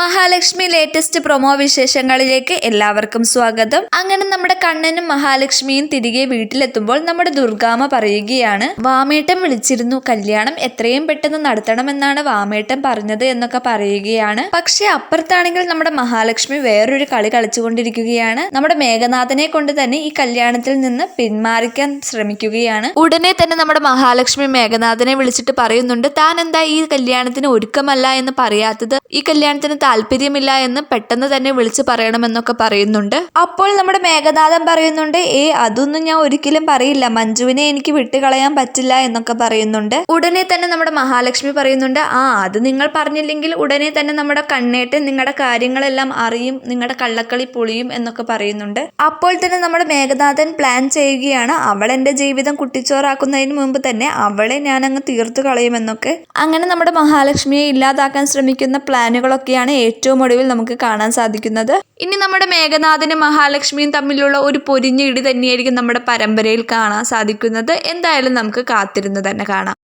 Mahalakshmi latest promo വിശേഷങ്ങളിലേക്ക് എല്ലാവർക്കും സ്വാഗതം. അങ്ങനെ നമ്മുടെ കണ്ണനും മഹാലക്ഷ്മിയും തിരികെ വീട്ടിലെത്തുമ്പോൾ നമ്മുടെ ദുർഗാമ പറയുകയാണ് വാമേട്ടം വിളിച്ചിരുന്നു. കല്യാണം എത്രയും പെട്ടെന്ന് നടത്തണമെന്നാണ് വാമേട്ടം പറഞ്ഞത് എന്നൊക്കെ പറയുകയാണ്. പക്ഷെ അപ്പുറത്താണെങ്കിൽ നമ്മുടെ മഹാലക്ഷ്മി വേറൊരു കളി കളിച്ചുകൊണ്ടിരിക്കുകയാണ്. നമ്മുടെ മേഘനാഥനെ കൊണ്ട് തന്നെ ഈ കല്യാണത്തിൽ നിന്ന് പിന്മാറിക്കാൻ ശ്രമിക്കുകയാണ്. ഉടനെ തന്നെ നമ്മുടെ മഹാലക്ഷ്മി മേഘനാഥനെ വിളിച്ചിട്ട് പറയുന്നുണ്ട് താൻ എന്താ ഈ കല്യാണത്തിന് ഒരുക്കമല്ല എന്ന് പറയാത്തത്? ഈ കല്യാണത്തിന് താല്പര്യമില്ല എന്ന് പെട്ടെന്ന് തന്നെ വിളിച്ചു പറയണമെന്നൊക്കെ പറയുന്നുണ്ട്. അപ്പോൾ നമ്മുടെ മേഘനാഥൻ പറയുന്നുണ്ട് ഏ അതൊന്നും ഞാൻ ഒരിക്കലും പറയില്ല. മഞ്ജുവിനെ എനിക്ക് വിട്ടുകളയാൻ പറ്റില്ല എന്നൊക്കെ പറയുന്നുണ്ട്. ഉടനെ തന്നെ നമ്മുടെ മഹാലക്ഷ്മി പറയുന്നുണ്ട് ആ അത് നിങ്ങൾ പറഞ്ഞില്ലെങ്കിൽ ഉടനെ തന്നെ നമ്മുടെ കണ്ണേട്ടൻ നിങ്ങളുടെ കാര്യങ്ങളെല്ലാം അറിയും നിങ്ങളുടെ കള്ളക്കളി പൊളിയും എന്നൊക്കെ പറയുന്നുണ്ട്. അപ്പോൾ തന്നെ നമ്മുടെ മേഘനാഥൻ പ്ലാൻ ചെയ്യുകയാണ് അവൾ എന്റെ ജീവിതം കുട്ടിച്ചോറാക്കുന്നതിന് മുമ്പ് തന്നെ അവളെ ഞാൻ അങ്ങ് തീർത്തു കളയുമെന്നൊക്കെ അങ്ങനെ നമ്മുടെ മഹാലക്ഷ്മിയെ ഇല്ലാതാക്കാൻ ശ്രമിക്കുന്ന പ്ലാനുകളൊക്കെയാണ് ഏറ്റവും ഒടുവിൽ നമുക്ക് കാണാൻ സാധിക്കുന്നത്. ഇനി നമ്മുടെ മേഘനാഥനും മഹാലക്ഷ്മിയും തമ്മിലുള്ള ഒരു പൊരിഞ്ഞ ഇടി തന്നെയായിരിക്കും നമ്മുടെ പരമ്പരയിൽ കാണാൻ സാധിക്കുന്നത്. എന്തായാലും നമുക്ക് കാത്തിരുന്ന് തന്നെ കാണാം.